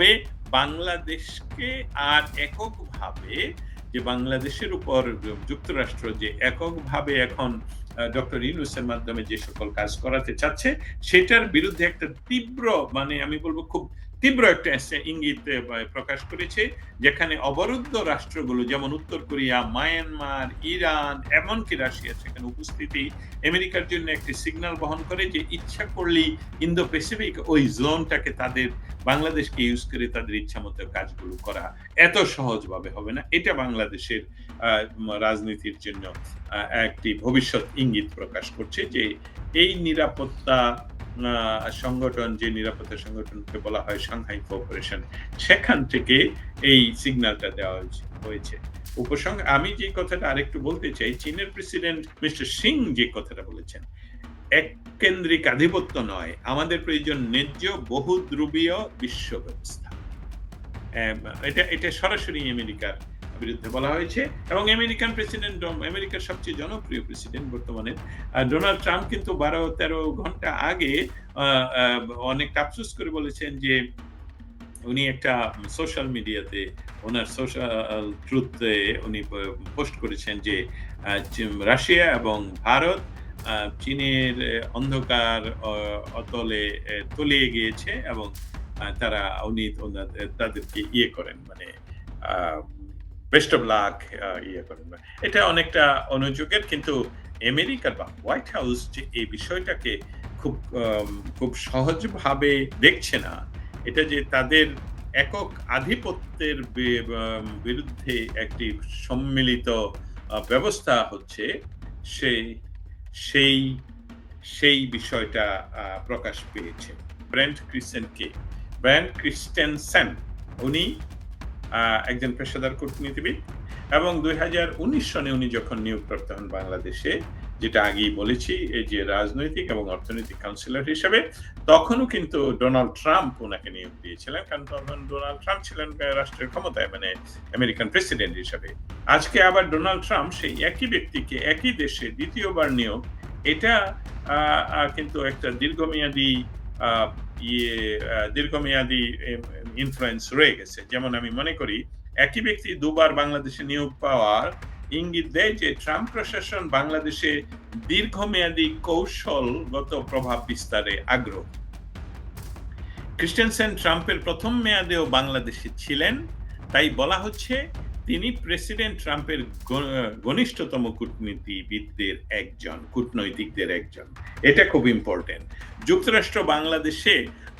তবে বাংলাদেশকে আর এককভাবে যে বাংলাদেশের উপর যুক্তরাষ্ট্র যে এককভাবে এখন ডক্টর ইউনুসের মাধ্যমে যে সকল কাজ করাতে চাচ্ছে, সেটার বিরুদ্ধে একটা তীব্র মানে আমি বলব খুব তীব্র একটা ইঙ্গিত প্রকাশ করেছে, যেখানে অবরুদ্ধ রাষ্ট্রগুলো, যেমন উত্তর কোরিয়া, মায়ানমার, ইরান, এমনকি রাশিয়া, সেখানে উপস্থিতি, আমেরিকার জন্য একটি সিগন্যাল বহন করে যে ইচ্ছা করলেই ইন্দো প্যাসিফিক ওই জোনটাকে তাদের, বাংলাদেশকে ইউজ করে তাদের ইচ্ছা মতো কাজগুলো করা এত সহজভাবে হবে না। এটা বাংলাদেশের রাজনীতির জন্য একটি ভবিষ্যৎ ইঙ্গিত প্রকাশ করছে যে এই নিরাপত্তা সংগঠন, যে নিরাপত্তা সংগঠনকে বলা হয় সাংহাই কোঅপারেশন সেখান থেকে এই সিগন্যালটা দেওয়া হয়েছে উপসংগ আমি যে কথাটা আরেকটু বলতে চাই, চীনের প্রেসিডেন্ট মিস্টার সিং যে কথাটা বলেছেন এক কেন্দ্রিক আধিপত্য নয়, আমাদের প্রয়োজন ন্যায্য, বহুদ্রবীয় বিশ্ব ব্যবস্থা। এটা এটা সরাসরি আমেরিকার বিরুদ্ধে বলা হয়েছে এবং আমেরিকান প্রেসিডেন্ট আমেরিকার সবচেয়ে জনপ্রিয় প্রেসিডেন্ট বর্তমানে ডোনাল্ড ট্রাম্প কিন্তু বারো তেরো ঘণ্টা আগে অনেক আফসোস করে বলেছেন যে উনি একটা সোশ্যাল মিডিয়াতে, ওনার সোশ্যাল ট্রুথে উনি পোস্ট করেছেন যে রাশিয়া এবং ভারত চীনের অন্ধকার অতলে তলিয়ে গিয়েছে এবং তারা উনি তাদেরকে ইয়ে করেন মানে বেস্ট অফ লাক ইয়ে করেন। এটা অনেকটা অনুযোগের, কিন্তু আমেরিকার বা হোয়াইট হাউস যে এই বিষয়টাকে খুব খুব সহজভাবে দেখছে না, এটা যে তাদের একক আধিপত্যের বিরুদ্ধে একটি সম্মিলিত ব্যবস্থা হচ্ছে সেই সেই সেই বিষয়টা প্রকাশ পেয়েছে। ব্র্যান্ড ক্রিস্টেনকে ব্র্যান্ড ক্রিস্টেন ক্রিস্টেনসেন, উনি একজন পেশাদার কূটনীতিবিদ এবং দুই হাজার উনিশ সনে উনি যখন নিয়োগপ্রাপ্ত হন বাংলাদেশে, যেটা আগেই বলেছি, এই যে রাজনৈতিক এবং অর্থনৈতিক কাউন্সিলর হিসেবে, তখনও কিন্তু ডোনাল্ড ট্রাম্প ওনাকে নিয়োগ দিয়েছিলেন। কারণ তখন ডোনাল্ড ট্রাম্প ছিলেন রাষ্ট্রের ক্ষমতায় মানে আমেরিকান প্রেসিডেন্ট হিসেবে। আজকে আবার ডোনাল্ড ট্রাম্প সেই একই ব্যক্তিকে একই দেশে দ্বিতীয়বার নিয়োগ, এটা কিন্তু একটা দীর্ঘমেয়াদী দীর্ঘমেয়াদী ইনফ্লুয়েন্স রয়ে গেছে। যেমন আমি মনে করি, একই ব্যক্তি দুবার বাংলাদেশে নিয়োগ পাওয়ার ইঙ্গিত দেয় যে ট্রাম্প প্রশাসন বাংলাদেশে দীর্ঘমেয়াদী কৌশলগত প্রভাব বিস্তারে আগ্রহ। ক্রিস্টেনসেন ট্রাম্পের প্রথম মেয়াদেও বাংলাদেশে ছিলেন, তাই বলা হচ্ছে তিনি প্রেসিডেন্ট ট্রাম্পের ঘনিষ্ঠতম কূটনীতিবিদদের একজন, কূটনৈতিকদের একজন। এটা খুব ইম্পর্টেন্ট যুক্তরাষ্ট্র বাংলাদেশে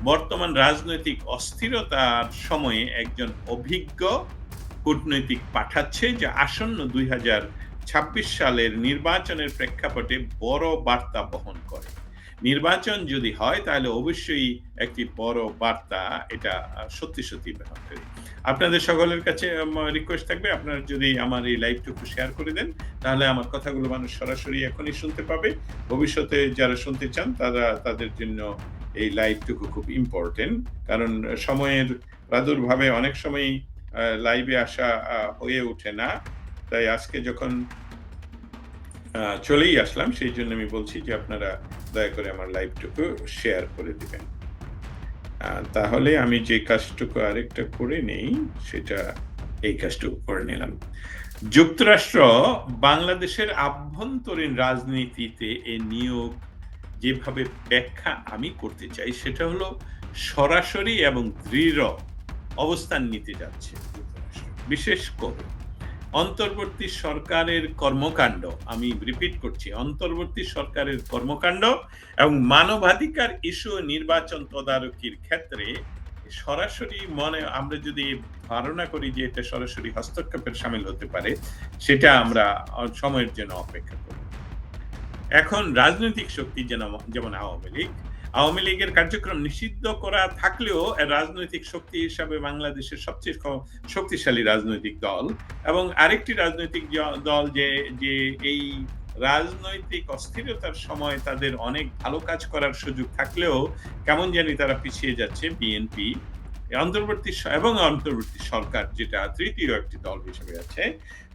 বর্তমান রাজনৈতিক অস্থিরতার সময়ে একজন অভিজ্ঞ কূটনৈতিক পাঠাচ্ছে যা আসন্ন দুই হাজার ছাব্বিশ সালের নির্বাচনের প্রেক্ষাপটে বড় বার্তা বহন করে। নির্বাচন যদি হয়, তাহলে অবশ্যই একটি বড় বার্তা, এটা সত্যি সত্যি করে আপনাদের সকলের কাছে রিকোয়েস্ট থাকবে, আপনারা যদি আমার এই লাইভটুকু শেয়ার করে দেন, তাহলে আমার কথাগুলো মানুষ সরাসরি এখনই শুনতে পাবে। ভবিষ্যতে যারা শুনতে চান, তারা তাদের জন্য এই লাইভটুকু খুব ইম্পর্টেন্ট কারণ সময়ের প্রাদুর্ভাবে অনেক সময় লাইভে আসা হয়ে ওঠে না। তাই আজকে যখন চলেই আসলাম। সেই জন্য আমি বলছি যে আপনারা দয়া করে আমার লাইভটুকু শেয়ার করে দিবেন। তাহলে আমি যে কাজটুকু আরেকটা করে নেই, সেটা এই কাজটুকু করে নিলাম। যুক্তরাষ্ট্র বাংলাদেশের আভ্যন্তরীণ রাজনীতিতে এ নিয়োগ যেভাবে ব্যাখ্যা আমি করতে চাই, সেটা হলো সরাসরি এবং দৃঢ় অবস্থান নিতে যাচ্ছে বিশেষ করে। অন্তর্বর্তী সরকারের কর্মকাণ্ড, আমি রিপিট করছি, অন্তর্বর্তী সরকারের কর্মকাণ্ড এবং মানবাধিকার ইস্যু নির্বাচন তদারকির ক্ষেত্রে সরাসরি মনে, আমরা যদি ধারণা করি যে এটা সরাসরি হস্তক্ষেপের সামিল হতে পারে, সেটা আমরা সময়ের জন্য অপেক্ষা করি এখন রাজনৈতিক শক্তি যেন, যেমন আওয়ামী লীগ আওয়ামী লীগের কার্যক্রম নিষিদ্ধ করা থাকলেও রাজনৈতিক শক্তি হিসাবে বাংলাদেশের সবচেয়ে শক্তিশালী রাজনৈতিক দল এবং আরেকটি রাজনৈতিক দল যে যে এই রাজনৈতিক অস্থিরতার সময় তাদের অনেক ভালো কাজ করার সুযোগ থাকলেও কেমন জানি তারা পিছিয়ে যাচ্ছে বিএনপি অন্তর্বর্তী এবং অন্তর্বর্তী সরকার, যেটা তৃতীয় একটি দল হিসেবে আছে,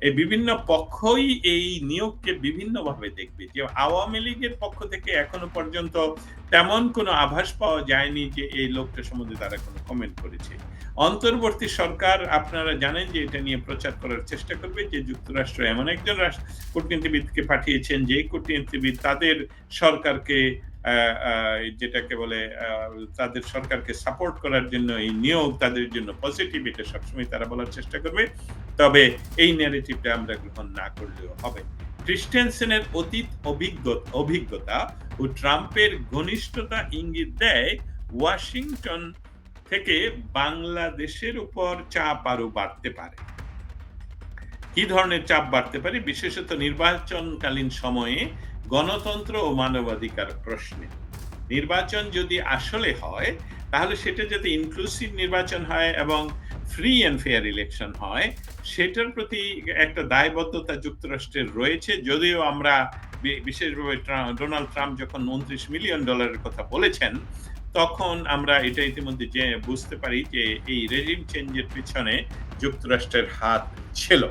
এই বিভিন্ন পক্ষই এই নিয়োগকে বিভিন্নভাবে দেখবে। যে আওয়ামী লীগের পক্ষ থেকে এখনও পর্যন্ত তেমন কোনো আভাস পাওয়া যায়নি যে এই লোকটা সম্বন্ধে তারা কোনো কমেন্ট করেছে। অন্তর্বর্তী সরকার, আপনারা জানেন যে এটা নিয়ে প্রচার করার চেষ্টা করবে, যে যুক্তরাষ্ট্র এমন একজন কূটনীতিবিদকে পাঠিয়েছেন যে কূটনীতিবিদ তাদের সরকারকে যেটাকে বলে তাদের সরকারকে সাপোর্ট করার জন্য এই নিয়োগ তাদের জন্য পজিটিভ এটা সবসময় তারা বলার চেষ্টা করবে। তবে এই ন্যারেটিভটা আমরা গ্রহণ না করলেও হবে। ক্রিস্টেনসেনের অতীত অভিজ্ঞতা অভিজ্ঞতা ও ট্রাম্পের ঘনিষ্ঠতা ইঙ্গিত দেয় ওয়াশিংটন থেকে বাংলাদেশের উপর চাপ আরও বাড়তে পারে। কি ধরনের চাপ বাড়তে পারে? বিশেষত নির্বাচনকালীন সময়ে গণতন্ত্র ও মানবাধিকার প্রশ্নে। নির্বাচন যদি আসলে হয়, তাহলে সেটা যাতে ইনক্লুসিভ নির্বাচন হয় এবং ফ্রি অ্যান্ড ফেয়ার ইলেকশন হয়, সেটার প্রতি একটা দায়বদ্ধতা যুক্তরাষ্ট্রের রয়েছে। যদিও আমরা বিশেষভাবে ডোনাল্ড ট্রাম্প যখন উনত্রিশ মিলিয়ন ডলারের কথা বলেছেন, তখন আমরা এটা ইতিমধ্যে যে, বুঝতে পারি যে, এই রেজিম চেঞ্জের পিছনে যুক্তরাষ্ট্রের হাত ছিল।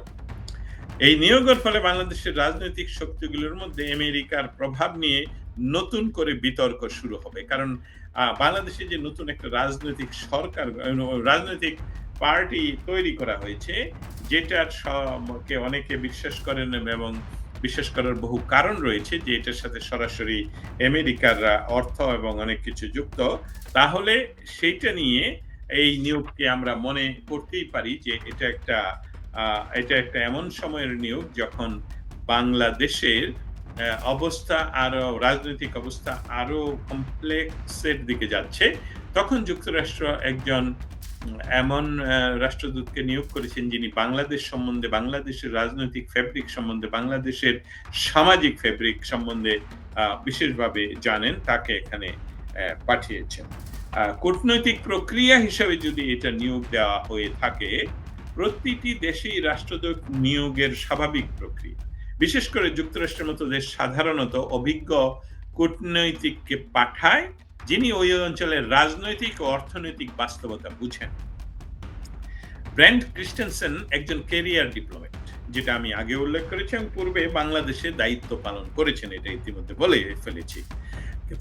এই নিয়োগের ফলে বাংলাদেশের রাজনৈতিক শক্তিগুলোর মধ্যে আমেরিকার প্রভাব নিয়ে নতুন করে বিতর্ক শুরু হবে। কারণ বাংলাদেশে যে নতুন একটা রাজনৈতিক সরকার রাজনৈতিক পার্টি তৈরি করা হয়েছে, যেটার স- কে অনেকে বিশ্বাস করেন এবং বিশ্বাস করার বহু কারণ রয়েছে যে এটার সাথে সরাসরি আমেরিকার অর্থ এবং অনেক কিছু যুক্ত। তাহলে সেইটা নিয়ে এই নিয়োগকে আমরা মনে করতেই পারি যে এটা একটা এটা একটা এমন সময়ের নিয়োগ যখন বাংলাদেশের অবস্থা আরও, রাজনৈতিক অবস্থা আরও কমপ্লেক্সের দিকে যাচ্ছে, তখন যুক্তরাষ্ট্র একজন এমন রাষ্ট্রদূতকে নিয়োগ করেছেন যিনি বাংলাদেশ সম্বন্ধে, বাংলাদেশের রাজনৈতিক ফেব্রিক সম্বন্ধে, বাংলাদেশের সামাজিক ফেব্রিক সম্বন্ধে বিশেষভাবে জানেন, তাকে এখানে পাঠিয়েছেন। কূটনৈতিক প্রক্রিয়া হিসেবে যদি এটা নিয়োগ দেওয়া হয়ে থাকে প্রতিটি দেশেই রাষ্ট্রদূত নিয়োগের স্বাভাবিক প্রক্রিয়া। বিশেষ করে যুক্তরাষ্ট্রের মতো দেশ সাধারণত অভিজ্ঞ কূটনৈতিককে পাঠায়, যিনি ওই অঞ্চলের রাজনৈতিক ও অর্থনৈতিক বাস্তবতা বুঝেন। ব্র্যান্ড ক্রিস্টেনসেন একজন কেরিয়ার ডিপ্লোমেট যেটা আমি আগে উল্লেখ করেছি এবং পূর্বে বাংলাদেশে দায়িত্ব পালন করেছেন, এটা ইতিমধ্যে বলে ফেলেছি।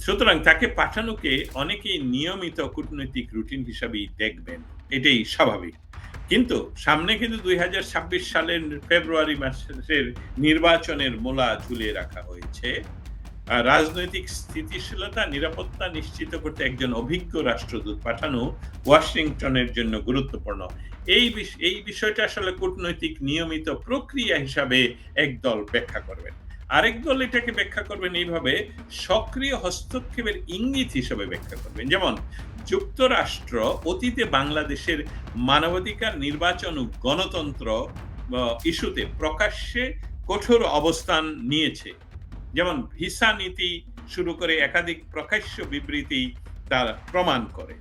সুতরাং তাকে পাঠানোকে অনেকেই নিয়মিত কূটনৈতিক রুটিন হিসাবেই দেখবেন, এটাই স্বাভাবিক। কিন্তু সামনে কিন্তু দুই সালের ফেব্রুয়ারি মাসের নির্বাচনের মোলা ঝুলিয়ে রাখা হয়েছে। রাজনৈতিক স্থিতিশীলতা, নিরাপত্তা নিশ্চিত করতে একজন অভিজ্ঞ রাষ্ট্রদূত পাঠানো ওয়াশিংটনের জন্য গুরুত্বপূর্ণ। এই এই বিষয়টা আসলে কূটনৈতিক নিয়মিত প্রক্রিয়া হিসাবে একদল ব্যাখ্যা করবেন। আরেক দল এটাকে ব্যাখ্যা করবেন এইভাবে, সক্রিয় হস্তক্ষেপের ইঙ্গিত হিসেবে ব্যাখ্যা করবেন। যেমন যুক্তরাষ্ট্র অতীতে বাংলাদেশের মানবাধিকার নির্বাচন ও গণতন্ত্র ইস্যুতে প্রকাশ্যে কঠোর অবস্থান নিয়েছে। যেমন ভিসা নীতি শুরু করে একাধিক প্রকাশ্য বিবৃতি তার প্রমাণ করে।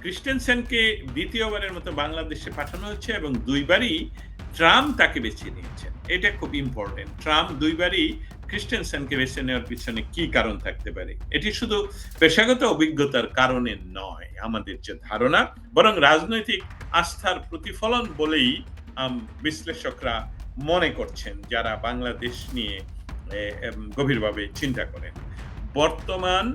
ক্রিস্টেনসেনকে দ্বিতীয়বারের মতো বাংলাদেশে পাঠানো হচ্ছে এবং দুইবারই ট্রাম্প তাকে বেছে নিয়েছেন। এটা খুব ইম্পর্টেন্ট ট্রাম্প দুইবারই ক্রিস্টেনসেনকে বেছে নেওয়ার পিছনে কি কারণ থাকতে পারে? এটি শুধু পেশাগত অভিজ্ঞতার কারণে নয়, আমাদের যে ধারণা, বরং রাজনৈতিক আস্থার প্রতিফলন বলেই বিশ্লেষকরা মনে করছেন, যারা বাংলাদেশ নিয়ে গভীরভাবে চিন্তা করেন। বর্তমান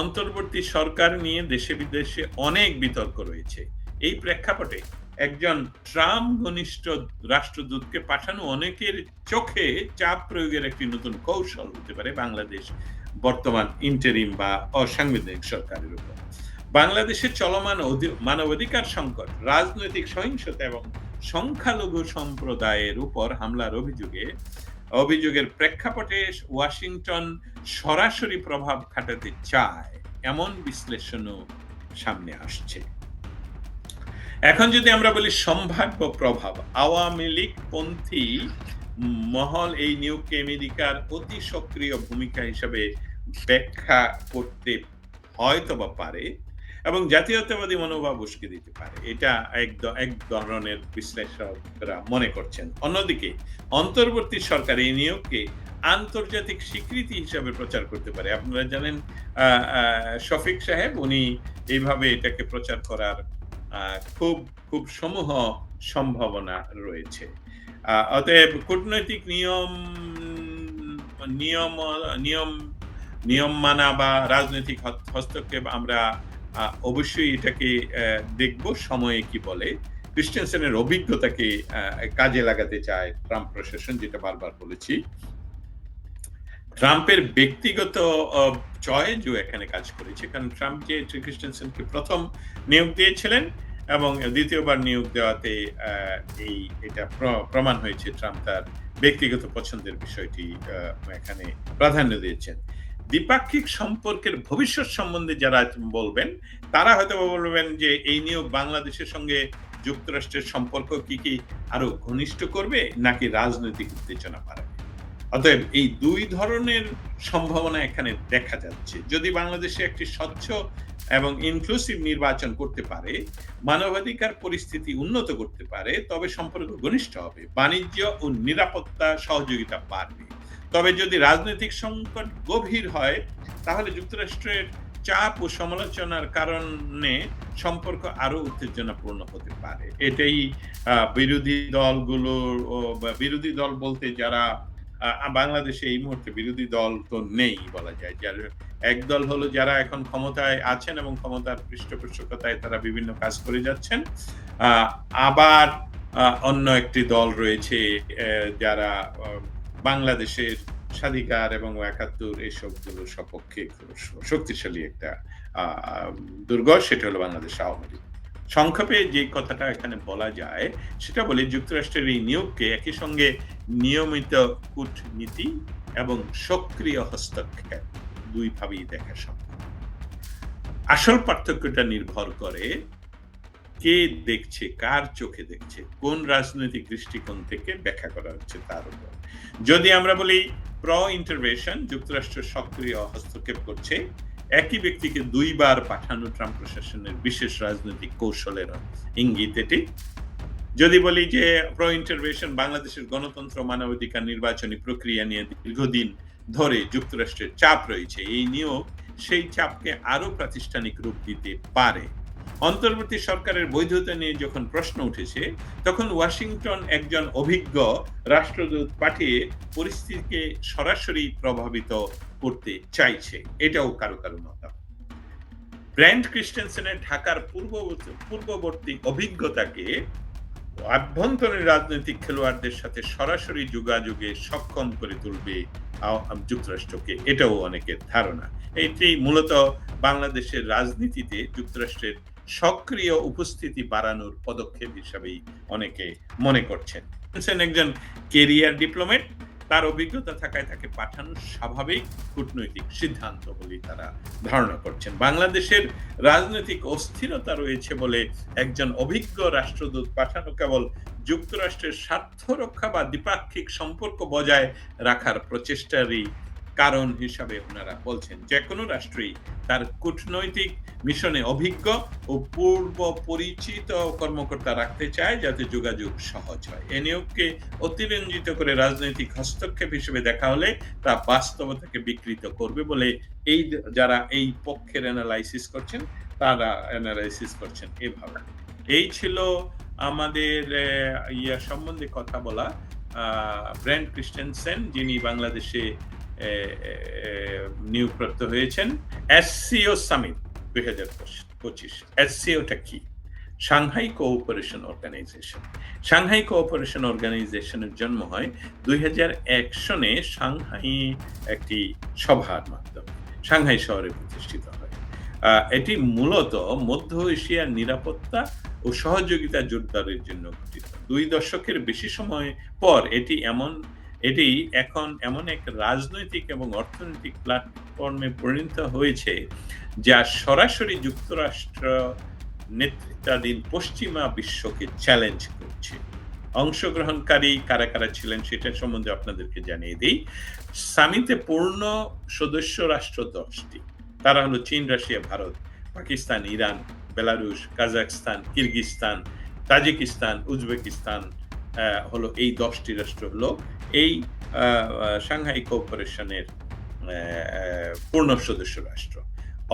অন্তর্বর্তী সরকার নিয়ে দেশে বিদেশে অনেক বিতর্ক রয়েছে। এই প্রেক্ষাপটে একজন ট্রাম্প ঘনিষ্ঠ রাষ্ট্রদূতকে পাঠানো অনেকের চোখে চাপ প্রয়োগের একটি নতুন কৌশল হতে পারে বাংলাদেশ বর্তমান ইন্টারিম বা অসাংবিধানিক সরকারের উপর। বাংলাদেশের চলমান মানবাধিকার সংকট, রাজনৈতিক সহিংসতা এবং সংখ্যালঘু সম্প্রদায়ের উপর হামলার অভিযোগে, অভিযোগের প্রেক্ষাপটে ওয়াশিংটন সরাসরি প্রভাব খাটাতে চায়, এমন বিশ্লেষণও সামনে আসছে। এখন যদি আমরা বলি সম্ভাব্য প্রভাব, আওয়ামী লীগ পন্থী মহল এই নিয়োগকে আমেরিকার অতি সক্রিয় ভূমিকা হিসেবে ব্যাখ্যা করতে হয়তো বা পারে এবং জাতীয়তাবাদী মনোভাব উস্কে দিতে পারে। এটা এক এক ধরনের বিশ্লেষকরা মনে করছেন। অন্যদিকে, অন্তর্বর্তী সরকার এই নিয়োগকে আন্তর্জাতিক স্বীকৃতি হিসাবে প্রচার করতে পারে। আপনারা জানেন শফিক সাহেব, উনি এইভাবে এটাকে প্রচার করার খুব, খুব সমূহ সম্ভাবনা রয়েছে। অতএব কূটনৈতিক নিয়ম নিয়ম নিয়ম নিয়ম মানা বা রাজনৈতিক হস্তক্ষেপ আমরা অবশ্যই এটাকে দেখব সময়ে কি বলে। ক্রিস্টিয়ানসেনের অভিজ্ঞতাকে কাজে লাগাতে চায় ট্রাম্প প্রশাসন যেটা বারবার বলেছি। ট্রাম্পের ব্যক্তিগত অ চয়েসও এখানে কাজ করেছে। কারণ ট্রাম্প যে ক্রিস্টেনসেনকে প্রথম নিয়োগ দিয়েছিলেন এবং দ্বিতীয়বার নিয়োগ দেওয়াতে এই এটা প্রমাণ হয়েছে ট্রাম্প তার ব্যক্তিগত পছন্দের বিষয়টি এখানে প্রাধান্য দিয়েছেন। দ্বিপাক্ষিক সম্পর্কের ভবিষ্যৎ সম্বন্ধে যারা বলবেন, তারা হয়তো বলবেন যে এই নিয়োগ বাংলাদেশের সঙ্গে যুক্তরাষ্ট্রের সম্পর্ক কি, কি আরও ঘনিষ্ঠ করবে নাকি রাজনৈতিক উত্তেজনা বাড়াবে? অতএব এই দুই ধরনের সম্ভাবনা এখানে দেখা যাচ্ছে। যদি বাংলাদেশে একটি স্বচ্ছ এবং ইনক্লুসিভ নির্বাচন করতে পারে, মানবাধিকার পরিস্থিতি উন্নত করতে পারে, তবে সম্পর্ক ঘনিষ্ঠ হবে। বাণিজ্য ও নিরাপত্তা সহযোগিতা বাড়বে। তবে যদি রাজনৈতিক সংকট গভীর হয়, তাহলে যুক্তরাষ্ট্রের চাপ ও সমালোচনার কারণে সম্পর্ক আরও উত্তেজনাপূর্ণ হতে পারে। এটাই বিরোধী দলগুলোর বিরোধী দল বলতে যারা বাংলাদেশে এই মুহূর্তে বিরোধী দল তো নেই বলা যায়। যার একদল হলো যারা এখন ক্ষমতায় আছেন এবং ক্ষমতার পৃষ্ঠপোষকতায় তারা বিভিন্ন কাজ করে যাচ্ছেন। আবার অন্য একটি দল রয়েছে যারা বাংলাদেশের স্বাধিকার এবং ৭১ এসবগুলোর সপক্ষে শক্তিশালী একটা দুর্গ, সেটা হলো বাংলাদেশ আওয়ামী লীগ। সংক্ষেপে যে কথাটা এখানে বলা যায়, সেটা বলি যুক্তরাষ্ট্রের এই নিয়োগকে একই সঙ্গে নিয়মিত কূটনীতি এবং সক্রিয় হস্তক্ষেপ ২ ভাবেই দেখা সম্ভব। আসল পার্থক্যটা নির্ভর করে কে দেখছে, কার চোখে দেখছে, কোন রাজনৈতিক দৃষ্টিকোণ থেকে ব্যাখ্যা করা হচ্ছে তার উপর। যদি আমরা বলি প্র ইন্টারভেশন যুক্তরাষ্ট্র সক্রিয় হস্তক্ষেপ করছে, একই ব্যক্তিকে দুইবার পাঠানো ট্রাম্প প্রশাসনের বিশেষ রাজনৈতিক কৌশলের ইঙ্গিত এটি। যদি বলি যে প্রো ইন্টারভেনশন বাংলাদেশের গণতন্ত্র, মানবাধিকার, নির্বাচনী প্রক্রিয়া নিয়ে দীর্ঘদিন ধরে যুক্তরাষ্ট্রের চাপ রয়েছে। এই নিয়োগ সেই চাপকে আরও প্রাতিষ্ঠানিক রূপ দিতে পারে। অন্তর্বর্তী সরকারের বৈধতা নিয়ে যখন প্রশ্ন উঠেছে, তখন ওয়াশিংটন একজন অভিজ্ঞ রাষ্ট্রদূত পাঠিয়ে পরিস্থিতিকে সরাসরি প্রভাবিত করতে চাইছে। এটাও কারও, কারও মতামত। ব্র্যান্ড ক্রিস্টেনসেনের ঢাকার পূর্ববর্তী পূর্ববর্তী অভিজ্ঞতাকে আভ্যন্তরীণ রাজনৈতিক খেলোয়াড়দের সাথে সরাসরি যোগাযোগে সক্ষম করে তুলবে যুক্তরাষ্ট্রকে। এটাও অনেকের ধারণা। এটি মূলত বাংলাদেশের রাজনীতিতে যুক্তরাষ্ট্রের সক্রিয় উপস্থিতি বাড়ানোর পদক্ষেপ হিসাবেই অনেকে মনে করছেন। একজন কেরিয়ার ডিপ্লোম্যাট তার অভিজ্ঞতা থাকায় তাকে পাঠানো স্বাভাবিক কূটনৈতিক সিদ্ধান্ত বলে তারা ধারণা করছেন। বাংলাদেশের রাজনৈতিক অস্থিরতা রয়েছে বলে একজন অভিজ্ঞ রাষ্ট্রদূত পাঠানো কেবল যুক্তরাষ্ট্রের স্বার্থ রক্ষা বা দ্বিপাক্ষিক সম্পর্ক বজায় রাখার প্রচেষ্টারই কারণ হিসাবে ওনারা বলছেন। যেকোনো রাষ্ট্রই তার কূটনৈতিক মিশনে অভিজ্ঞ ও পূর্ব পরিচিত কর্মকর্তা রাখতে চায় যাতে যোগাযোগ সহজ হয়। এ নিয়োগকে অতিরঞ্জিত করে রাজনৈতিক হস্তক্ষেপ হিসেবে দেখা হলে তা বাস্তবতাকে বিকৃত করবে বলে এই যারা এই পক্ষের এনালাইসিস করছেন, তারা এনালাইসিস করছেন এভাবে। এই ছিল আমাদের ইয়া সম্বন্ধে কথা বলা। ব্র্যান্ড ক্রিস্টেনসেন যিনি বাংলাদেশে নিয়োগপ্রাপ্ত হয়েছেন। এসসিও সামিট ২০২৫ এসসিও টা কি? Shanghai cooperation organisation. Shanghai cooperation অর্গানাইজেশনের জন্ম হয় ২০০১ সনে সাংহাই একটি সভার মাধ্যমে। সাংহাই শহরে প্রতিষ্ঠিত হয়। এটি মূলত মধ্য এশিয়ার নিরাপত্তা ও সহযোগিতা জোরদারের জন্য গঠিত। ২ দশকের বেশি সময় পর এটি এমন এটি এখন এমন এক রাজনৈতিক এবং অর্থনৈতিক প্ল্যাটফর্মে পরিণত হয়েছে, যা সরাসরি যুক্তরাষ্ট্র নেতৃত্বাধীন পশ্চিমা বিশ্বকে চ্যালেঞ্জ করছে। অংশগ্রহণকারী কারা, কারা ছিলেন সেটা সম্বন্ধে আপনাদেরকে জানিয়ে দেই। সামিটে পূর্ণ সদস্য রাষ্ট্র দশটি তারা হলো চীন, Russia, Bharat, Pakistan, Iran, Belarus, Kazakhstan Kyrgyzstan, Tajikistan, Uzbekistan হলো এই দশটি রাষ্ট্র হলো এই সাংহাই কোঅপারেশনের পূর্ণ সদস্য রাষ্ট্র।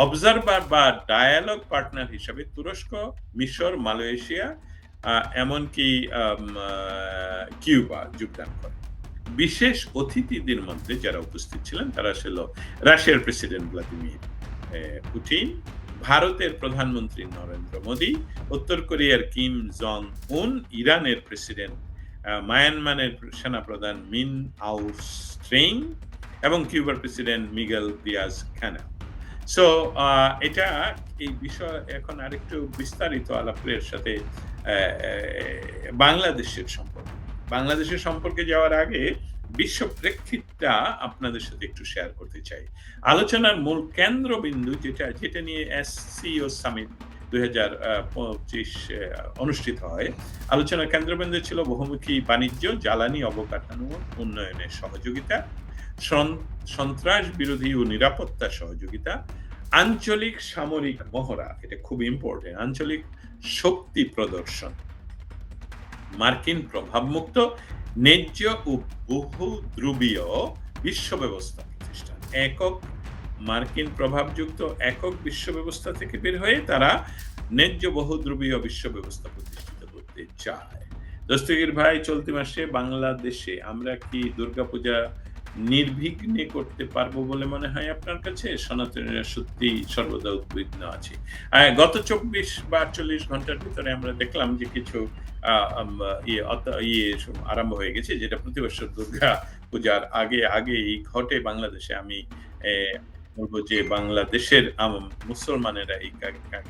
অবজারভার বা ডায়ালগ পার্টনার হিসাবে তুরস্ক, মিশর, মালয়েশিয়া এমনকি কিউবা যোগদান করে। বিশেষ অতিথিদের মধ্যে যারা উপস্থিত ছিলেন তারা ছিল রাশিয়ার প্রেসিডেন্ট ভ্লাদিমির পুটিন, ভারতের প্রধানমন্ত্রী নরেন্দ্র মোদী উত্তর কোরিয়ার কিম জং উন, ইরানের প্রেসিডেন্ট মায়ানমারের সেনাপ্রধান মিন আউ স্ট্রেইং এবং কিউবার president Miguel Diaz Canel. So এটা এই বিষয় এখন আরেকটু বিস্তারিত আলাপের সাথে বাংলাদেশের সম্পর্ক। বাংলাদেশের সম্পর্কে যাওয়ার আগে বিশ্ব প্রেক্ষিতটা আপনাদের সাথে একটু শেয়ার করতে চাই। আলোচনার মূল কেন্দ্রবিন্দু যেটা, যেটা নিয়ে এস এসসিও সামিট ২০২৫ এ অনুষ্ঠিত হয়। আলোচনার কেন্দ্রবিন্দু ছিল বহুমুখী বাণিজ্য, জ্বালানি অবকাঠামো উন্নয়নের সহযোগিতা, সন্ত্রাস বিরোধী ও নিরাপত্তা সহযোগিতা, আঞ্চলিক সামরিক মহড়া, এটা খুব ইম্পোর্টেন্ট, আঞ্চলিক শক্তি প্রদর্শন। মার্কিন প্রভাবমুক্ত, ন্যায্য ও বহু-ধ্রুবীয় বিশ্ব ব্যবস্থা প্রতিষ্ঠান। একক মার্কিন প্রভাবযুক্ত একক বিশ্ব ব্যবস্থা থেকে বের হয়ে তারা ন্যায্য বহু-ধ্রুবীয় বিশ্ব ব্যবস্থা প্রতিষ্ঠিত করতে চায়। দস্তগীর ভাই চলতি মাসে বাংলাদেশে আমরা কি দুর্গাপূজা নির্বিঘ্নে করতে পারব বলে মনে হয় আপনার কাছে? সনাতনীরা সত্যিই সর্বদা উদ্বিগ্ন আছে গত ২৪ বা ৪৮ ঘণ্টার ভিতরে আমরা দেখলাম যে কিছু ইয়ে ইয়ে আরম্ভ হয়ে গেছে যেটা প্রতি বছর দুর্গা পূজার আগে, আগেই ঘটে বাংলাদেশে। আমি বলব যে বাংলাদেশের মুসলমানেরা এই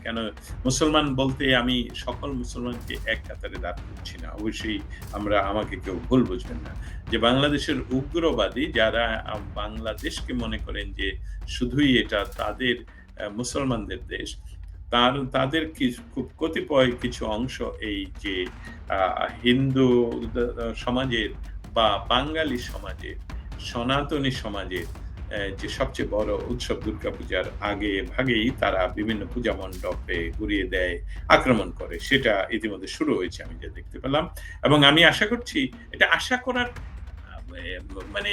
কেন মুসলমান বলতে আমি সকল মুসলমানকে এক কাতারে দাঁড় করছি না। অবশ্যই আমরা আমাকে কেউ ভুল বুঝবেন না। যে বাংলাদেশের উগ্রবাদী যারা বাংলাদেশকে মনে করেন যে শুধুই এটা তাদের মুসলমানদের দেশ। তার তাদের কিছ খুব কতিপয় কিছু অংশ এই যে হিন্দু সমাজের বা বাঙালি সমাজের, সনাতনী সমাজের যে সবচেয়ে বড় উৎসব দুর্গাপূজার আগে ভাগেই তারা বিভিন্ন পূজা মণ্ডপে গুঁড়িয়ে দেয়, আক্রমণ করে। সেটা ইতিমধ্যে শুরু হয়েছে আমি যা দেখতে পেলাম। এবং আমি আশা করছি এটা আশা করার মানে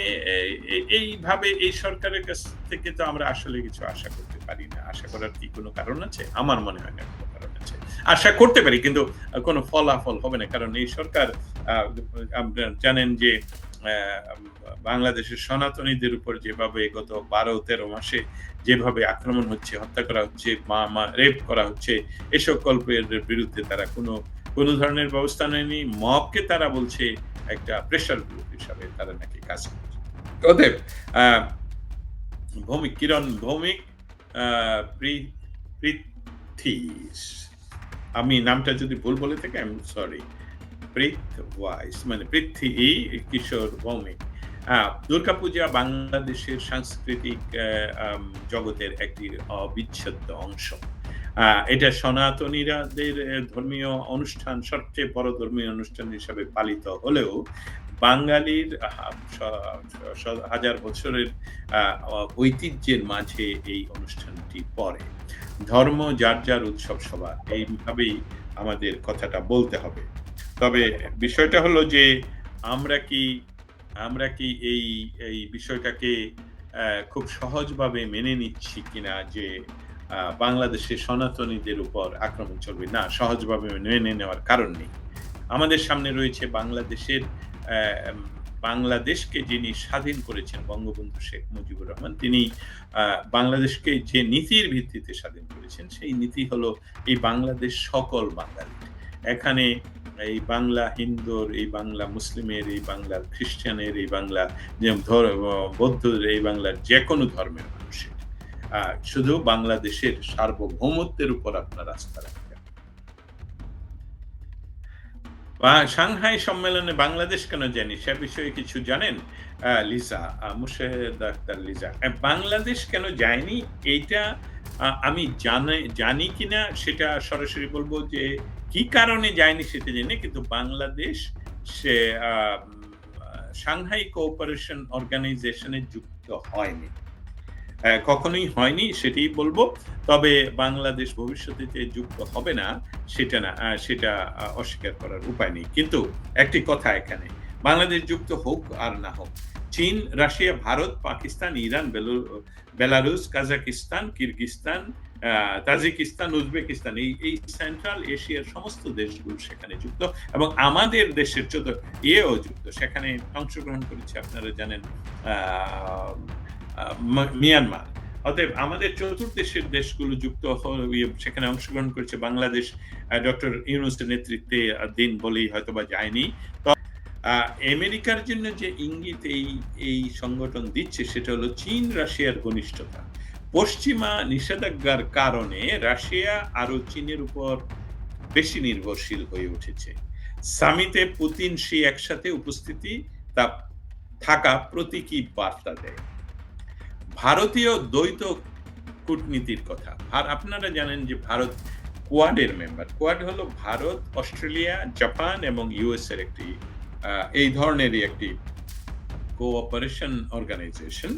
এইভাবে এই সরকারের কাছ থেকে তো আমরা আসলে কিছু আশা করতে পারি না। আশা করার কি কোনো কারণ আছে? আমার মনে হয় না কোনো কারণ আছে। আশা করতে পারি কিন্তু কোনো ফলাফল হবে না। কারণ এই সরকার জানেন যে বাংলাদেশের সনাতনীদের উপর যেভাবে গত ১২-১৩ মাসে যেভাবে আক্রমণ হচ্ছে, হত্যা করা হচ্ছে, মা মা রেপ করা হচ্ছে, এসব সকল এর বিরুদ্ধে তারা কোনো, কোনো ধরনের ব্যবস্থা নেয়নি। মবকে তারা বলছে একটা প্রেশার গ্রুপ হিসাবে তারা নাকি কাজ করছে। অতএব ভৌমিক কিরণ ভৌমিক আমি নামটা যদি ভুল বলে থাকি আই এম সরি। পৃথওয়াইস মানে পৃথ্বী কিশোর ভৌমিক। দুর্গাপূজা বাংলাদেশের সাংস্কৃতিক জগতের একটি অবিচ্ছেদ্য অংশ। এটা সনাতনীরাদের ধর্মীয় অনুষ্ঠান সবচেয়ে বড় ধর্মীয় অনুষ্ঠান হিসাবে পালিত হলেও বাঙালির হাজার বছরের ঐতিহ্যের মাঝে এই অনুষ্ঠানটি পড়ে। ধর্ম যার, যার উৎসব সবার। এইভাবেই আমাদের কথাটা বলতে হবে। তবে বিষয়টা হলো যে আমরা কি আমরা কি এই, এই বিষয়টাকে খুব সহজভাবে মেনে নিচ্ছি কিনা যে আ বাংলাদেশের সনাতনীদের উপর আক্রমণ চলবে? না, সহজভাবে মেনে নেওয়ার কারণ নেই। আমাদের সামনে রয়েছে বাংলাদেশের বাংলাদেশকে যিনি স্বাধীন করেছেন বঙ্গবন্ধু শেখ মুজিবুর রহমান। তিনি বাংলাদেশকে যে নীতির ভিত্তিতে স্বাধীন করেছেন সেই নীতি হলো এই বাংলাদেশ সকল বাঙালির। এখানে এই বাংলা হিন্দুর, এই বাংলা মুসলিমের, এই বাংলার খ্রিস্টানের, এই বাংলা যে ধর বৌদ্ধদের, এই বাংলার যেকোনো ধর্মের মানুষের। শুধু বাংলাদেশের সার্বভৌমত্বের উপর আপনার আস্থা রাখবেন। সাংহাই সম্মেলনে বাংলাদেশ কেন যায়নি? সে বিষয়ে কিছু জানেন? লিজা, মুর্শেদা আক্তার লিজা। বাংলাদেশ কেন যায়নি? এইটা আমি জানে জানি কিনা সেটা সরাসরি বলব যে কি কারণে যায়নি সেটা জানি। কিন্তু বাংলাদেশ সে সাংহাই কোঅপারেশন অর্গানাইজেশন যুক্ত হয়নি। কখনোই হয়নি সেটিই বলব। তবে বাংলাদেশ ভবিষ্যতে যে যুক্ত হবে না সেটা না সেটা অস্বীকার করার উপায় নেই। কিন্তু একটি কথা এখানে, বাংলাদেশ যুক্ত হোক আর না হোক চীন রাশিয়া ভারত পাকিস্তান ইরান বেলু- Belarus Kazakhstan Kyrgyzstan Tajikistan Uzbekistan এই এই সেন্ট্রাল এশিয়ার সমস্ত দেশগুলো সেখানে যুক্ত এবং আমাদের দেশের চোদ্দ ইয়েও যুক্ত। সেখানে অংশগ্রহণ করেছে আপনারা জানেন মিয়ানমার। অতএব আমাদের চতুর্দেশের দেশগুলো যুক্ত ইয়ে, সেখানে অংশগ্রহণ করেছে বাংলাদেশ ডক্টর ইউনুসের নেতৃত্বে দিন বলেই হয়তো বা যায়নি আমেরিকার জন্য যে ইঙ্গিত এই এই সংগঠন দিচ্ছে সেটা হলো চীন রাশিয়ার ঘনিষ্ঠতা। পশ্চিমা নিষেধাজ্ঞার কারণে রাশিয়া আরও চীনের উপর বেশি নির্ভরশীল হয়ে উঠেছে। সামিতে পুতিন সি একসাথে উপস্থিতি তা থাকা প্রতীকী বার্তা দেয়। ভারতীয় দ্বৈত কূটনীতির কথা। আর আপনারা জানেন যে ভারত কোয়াডের মেম্বার। কোয়াড হলো ভারত, অস্ট্রেলিয়া, জাপান এবং ইউএস এর একটি এই ধরনেরই একটি কোঅপারেশন অর্গানাইজেশন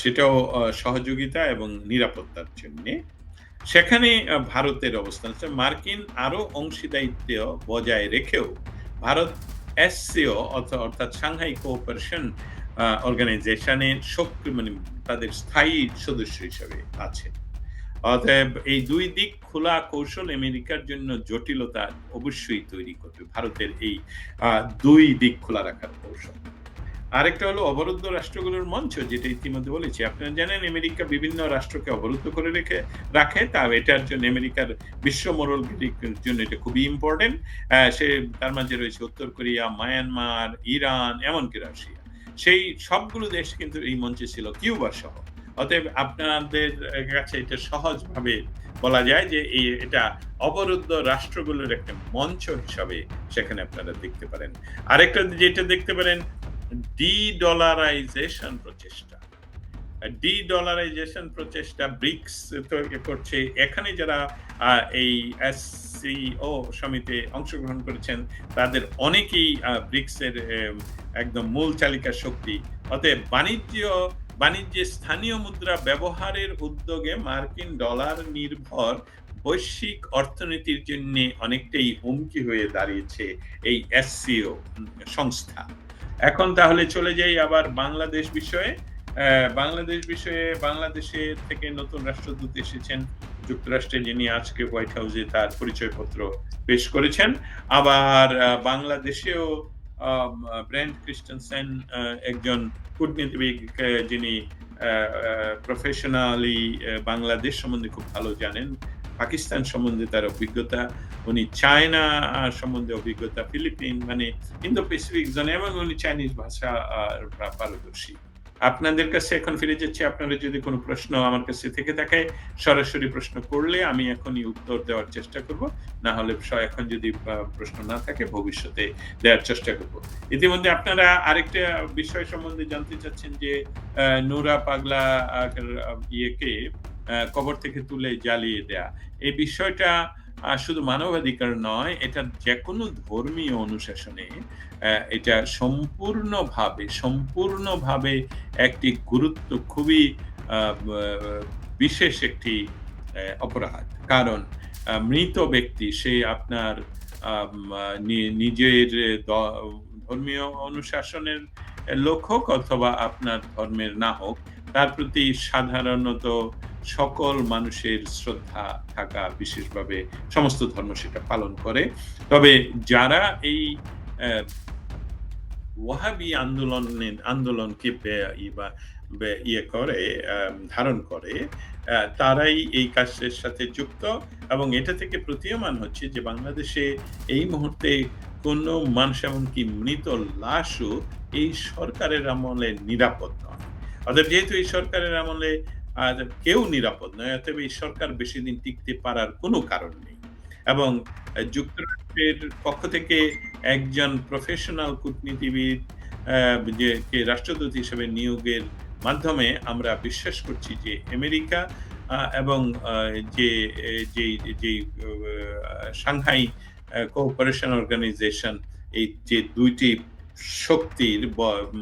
সেটাও সহযোগিতা এবং নিরাপত্তার জন্য। সেখানে ভারতের অবস্থান আছে। মার্কিন আরও অংশীদারিত্ব বজায় রেখেও ভারত এসসিও অর্থাৎ সাংহাই কোঅপারেশন অর্গানাইজেশনের সক্রিয় মানে তাদের স্থায়ী সদস্য হিসেবে আছে। অতএব এই দুই দিক খোলা কৌশল আমেরিকার জন্য জটিলতা অবশ্যই তৈরি করবে। ভারতের এই দুই দিক খোলা রাখার কৌশল। আরেকটা হলো অবরুদ্ধ রাষ্ট্রগুলোর মঞ্চ, যেটা ইতিমধ্যে বলেছি। আপনারা জানেন, আমেরিকা বিভিন্ন রাষ্ট্রকে অবরুদ্ধ করে রেখে, রাখে। তা এটার জন্য আমেরিকার বিশ্ব মোড়লগিরির জন্য এটা খুবই ইম্পর্টেন্ট সে, তার মাঝে রয়েছে উত্তর কোরিয়া, মায়ানমার, ইরান, এমনকি রাশিয়া। সেই সবগুলো দেশ কিন্তু এই মঞ্চে ছিল কিউবা সহ। অতএব আপনাদের কাছে এটা সহজভাবে বলা যায় যে এই, এটা অবরুদ্ধ রাষ্ট্রগুলোর একটা মঞ্চ হিসাবে সেখানে আপনারা দেখতে পারেন। আরেকটা যেটা দেখতে পারেন ডি ডলারাইজেশন প্রচেষ্টা। ডি ডলারাইজেশন প্রচেষ্টা ব্রিক্স করছে। এখানে যারা এই এসসিও সমিতি অংশগ্রহণ করেছেন, তাদের অনেকেই ব্রিক্সের একদম মূল চালিকা শক্তি। অতএব বাণিজ্য, বাণিজ্যে স্থানীয় মুদ্রা ব্যবহারের উদ্যোগে মার্কিন ডলার নির্ভর বৈশ্বিক অর্থনীতির জন্য অনেকটাই হুমকি হয়ে দাঁড়িয়েছে এই এসসিও সংস্থা। এখন তাহলে চলে যাই আবার বাংলাদেশ বিষয়ে। বাংলাদেশ বিষয়ে বাংলাদেশের থেকে নতুন রাষ্ট্রদূত এসেছেন যুক্তরাষ্ট্রে যিনি আজকে হোয়াইট হাউসে তার পরিচয়পত্র পেশ করেছেন। আবার বাংলাদেশেও ব্র্যান্ড ক্রিস্টেনসেন একজন কূটনীতিবিদ যিনি প্রফেশনালি বাংলাদেশ সম্বন্ধে খুব ভালো জানেন। পাকিস্তান সম্বন্ধে তার অভিজ্ঞতা, উনি চায়না সম্বন্ধে অভিজ্ঞতা, ফিলিপিন মানে ইন্দো প্যাসিফিক জোনে, এবং উনি চাইনিজ ভাষা পারদর্শী। আপনাদের কাছে এখন ফিরে যাচ্ছি। আপনারা যদি কোনো প্রশ্ন আমার কাছে থেকে থাকে, সরাসরি প্রশ্ন করলে আমি এখনই উত্তর দেওয়ার চেষ্টা করব। না হলে এখন যদি প্রশ্ন না থাকে, ভবিষ্যতে দেওয়ার চেষ্টা করব। ইতিমধ্যে আপনারা আরেকটা বিষয় সম্বন্ধে জানতে চাচ্ছেন যে নুরা পাগলা ইয়েকে কবর থেকে তুলে জ্বালিয়ে দেয়া। এই বিষয়টা শুধু মানবাধিকার নয়, এটা যে কোনো ধর্মীয় অনুশাসনে এটা সম্পূর্ণভাবে সম্পূর্ণভাবে একটি গুরুত্ব, খুবই বিশেষ একটি অপরাধ। কারণ মৃত ব্যক্তি, সে আপনার নিজের ধর্মীয় অনুশাসনের লোক হোক অথবা আপনার ধর্মের না হোক, তার প্রতি সাধারণত সকল মানুষের শ্রদ্ধা থাকা বিশেষভাবে সমস্ত ধর্ম সেটা পালন করে। তবে যারা এই ওয়াহাবি আন্দোলনের আন্দোলনকে বে- ইয়ে করে ধারণ করে তারাই এই কাজের সাথে যুক্ত এবং এটা থেকে প্রতীয়মান হচ্ছে যে বাংলাদেশে এই মুহূর্তে কোনো মানুষ এমনকি মৃত লাশও এই সরকারের আমলে নিরাপদ নয়। অর্থাৎ যেহেতু এই সরকারের আমলে আহ, কেউ নিরাপদ নয় অতএব এই সরকার বেশি দিন টিকতে পারার কোনো কারণ নেই। এবং যুক্তরাষ্ট্রের পক্ষ থেকে একজন প্রফেশনাল কূটনীতিবিদ যে রাষ্ট্রদূত হিসেবে নিয়োগের মাধ্যমে আমরা বিশ্বাস করছি যে আমেরিকা এবং যে যে যে সাংহাই কোঅপারেশন অর্গানাইজেশন এই যে দুইটি শক্তির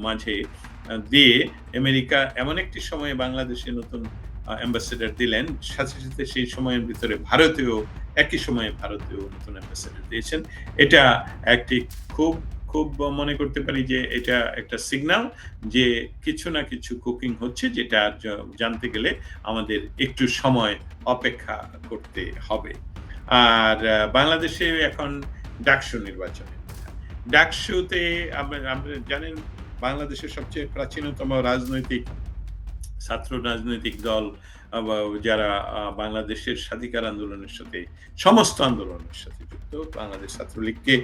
মাঝে দিয়ে আমেরিকা এমন একটি সময়ে বাংলাদেশে নতুন অ্যাম্বাসেডার দিলেন সাথে সাথে সেই সময়ের ভিতরে ভারতীয়, একই সময়ে ভারতীয় নতুন অ্যাম্বাসেডার দিয়েছেন এটা একটি খুব খুব মনে করতে পারি যে এটা একটা সিগনাল যে কিছু না কিছু কুকিং হচ্ছে যেটা জানতে গেলে আমাদের একটু সময় অপেক্ষা করতে হবে। আর বাংলাদেশে এখন ডাকসু নির্বাচনের। ডাকসুতে আমরা জানেন বাংলাদেশের সবচেয়ে প্রাচীনতম রাজনৈতিক ছাত্র রাজনৈতিক দল যারা বাংলাদেশের স্বাধিকার আন্দোলনের সাথে সমস্ত আন্দোলনের সাথে যুক্ত বাংলাদেশ ছাত্রলীগকে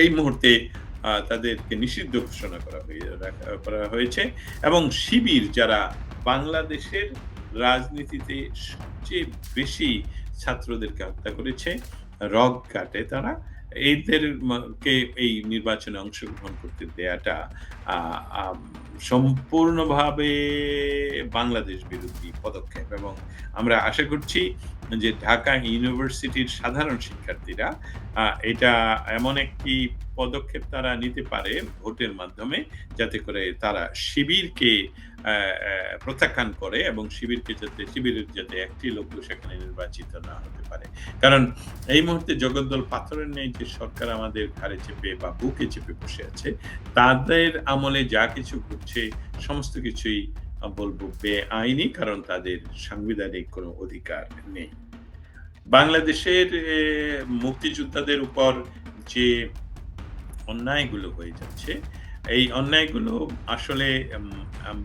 এই মুহূর্তে তাদেরকে নিষিদ্ধ ঘোষণা করা করা হয়েছে এবং শিবির যারা বাংলাদেশের রাজনীতিতে সবচেয়ে বেশি ছাত্রদেরকে হত্যা করেছে, রগ কাটে তারা। এদের কে এই নির্বাচনে অংশগ্রহণ করতে দেয়াটা সম্পূর্ণভাবে বাংলাদেশ বিরোধী পদক্ষেপ এবং আমরা আশা করছি যে ঢাকা ইউনিভার্সিটির সাধারণ শিক্ষার্থীরা এটা এমন একটি পদক্ষেপ তারা নিতে পারে ভোটের মাধ্যমে, যাতে করে তারা শিবিরকে প্রত্যাখ্যান করে এবং শিবিরকে যাতে শিবিরের যাতে একটি লোকও সেখানে নির্বাচিত না হতে পারে। কারণ এই মুহূর্তে জগদ্দল পাথরের নেই যে সরকার আমাদের ঘাড়ে চেপে বা বুকে চেপে বসে আছে, তাদের আমলে যা কিছু ঘটছে সমস্ত কিছুই বলব বেআইনি কারণ তাদের সাংবিধানিক কোনো অধিকার নেই। বাংলাদেশের মুক্তিযোদ্ধাদের উপর যে অন্যায়গুলো হয়ে যাচ্ছে, এই অন্যায়গুলো আসলে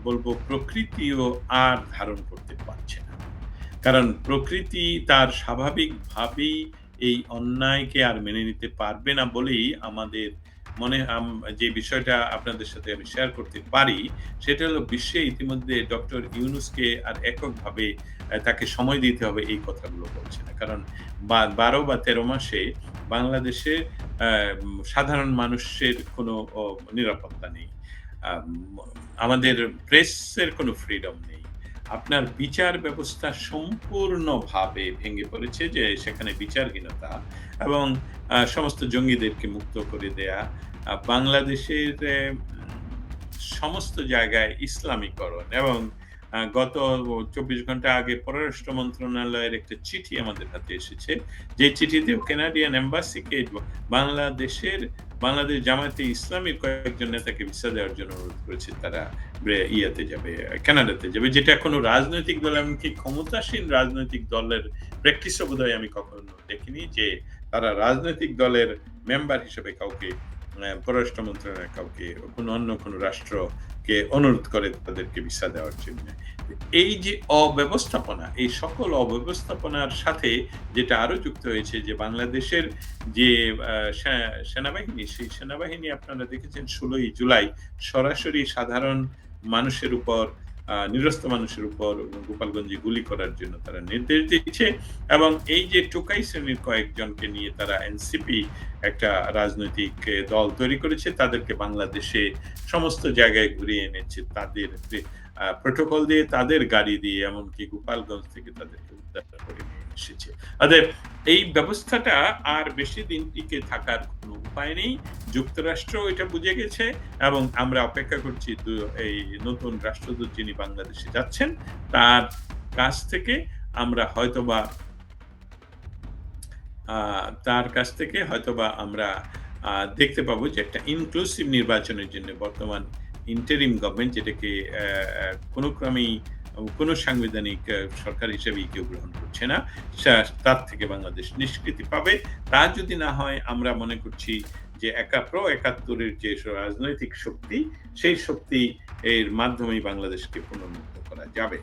বলব প্রকৃতিও আর ধারণ করতে পারছে না। কারণ প্রকৃতি তার স্বাভাবিকভাবেই এই অন্যায়কে আর মেনে নিতে পারবে না বলেই আমাদের মনে যে বিষয়টা আপনাদের সাথে আমি শেয়ার করতে পারি, সেটা হলো বিশ্বে ইতিমধ্যে ডক্টর ইউনুসকে আর এককভাবে তাকে সময় দিতে হবে এই কথাগুলো বলছে না। কারণ বারো বা ১৩ মাসে বাংলাদেশে সাধারণ মানুষের কোনো নিরাপত্তা নেই। আমাদের প্রেসের কোনো ফ্রিডম নেই। আপনার বিচার ব্যবস্থা সম্পূর্ণভাবে ভেঙে পড়েছে যে সেখানে বিচারহীনতা এবং সমস্ত জঙ্গিদেরকে মুক্ত করে দেয়া। বাংলাদেশের সমস্ত জায়গায় ইসলামীকরণ এবং গত ২৪ ঘণ্টা আগে পররাষ্ট্র মন্ত্রণালয়ের একটা চিঠি আমাদের হাতে এসেছে। যে চিঠিতে কেনাডিয়ান এম্বাসিকে বাংলাদেশের বাংলাদেশ জামায়াতে ইসলামীর কয়েকজন নেতাকে ভিসা দেওয়ার জন্য অনুরোধ করেছে। তারা ইয়াতে যাবে, কানাডাতে যাবে। যেটা কোনো রাজনৈতিক দল এমনকি ক্ষমতাসীন রাজনৈতিক দলের প্র্যাকটিসও বোধহয় আমি কখনো দেখিনি যে তারা রাজনৈতিক দলের মেম্বার হিসেবে কাউকে পররাষ্ট্র মন্ত্রণালয়ের কাউকে কোনো অন্য কোনো রাষ্ট্রকে অনুরোধ করে তাদেরকে ভিসা দেওয়ার জন্য। এই যে অব্যবস্থাপনা, এই সকল অব্যবস্থাপনার সাথে যেটা আরও যুক্ত হয়েছে যে বাংলাদেশের যে সেনাবাহিনী, সেই সেনাবাহিনী আপনারা দেখেছেন ১৬ই জুলাই সরাসরি সাধারণ মানুষের উপর আ নিরস্ত্র মানুষের উপর গোপালগঞ্জে গুলি করার জন্য তারা নির্দেশ দিচ্ছে এবং এই যে টোকাই শ্রেণির কয়েকজনকে নিয়ে তারা এনসিপি একটা রাজনৈতিক দল তৈরি করেছে। তাদেরকে বাংলাদেশে সমস্ত জায়গায় ঘুরিয়ে এনেছে। তাদের প্রোটোকল দিয়ে, তাদের গাড়ি দিয়ে এমনকি গোপালগঞ্জ থেকে তাদেরকে উদ্ধার করে এসেছে। অতএব এই ব্যবস্থাটা আর বেশিদিন টিকে থাকার কোনো উপায় নেই। যুক্তরাষ্ট্র এটা বুঝে গেছে এবং আমরা অপেক্ষা করছি এই নতুন রাষ্ট্রদূত যিনি বাংলাদেশে যাচ্ছেন, তার কাছ থেকে আমরা হয়তোবা তার কাছ থেকে হয়তোবা আমরা দেখতে পাবো যে একটা ইনক্লুসিভ নির্বাচনের জন্য বর্তমান ইন্টারিম গভর্নমেন্ট যেটাকে কোনো ক্রমেই কোনো সাংবিধানিক সরকার হিসেবেই কেউ গ্রহণ করছে না। তার থেকে বাংলাদেশ নিষ্কৃতি পাবে। তা যদি না হয় আমরা মনে করছি যে একা একাত্তরের ৭১ যে রাজনৈতিক শক্তি, সেই শক্তি এর মাধ্যমেই বাংলাদেশকে পুনর্মুক্ত করা যাবে।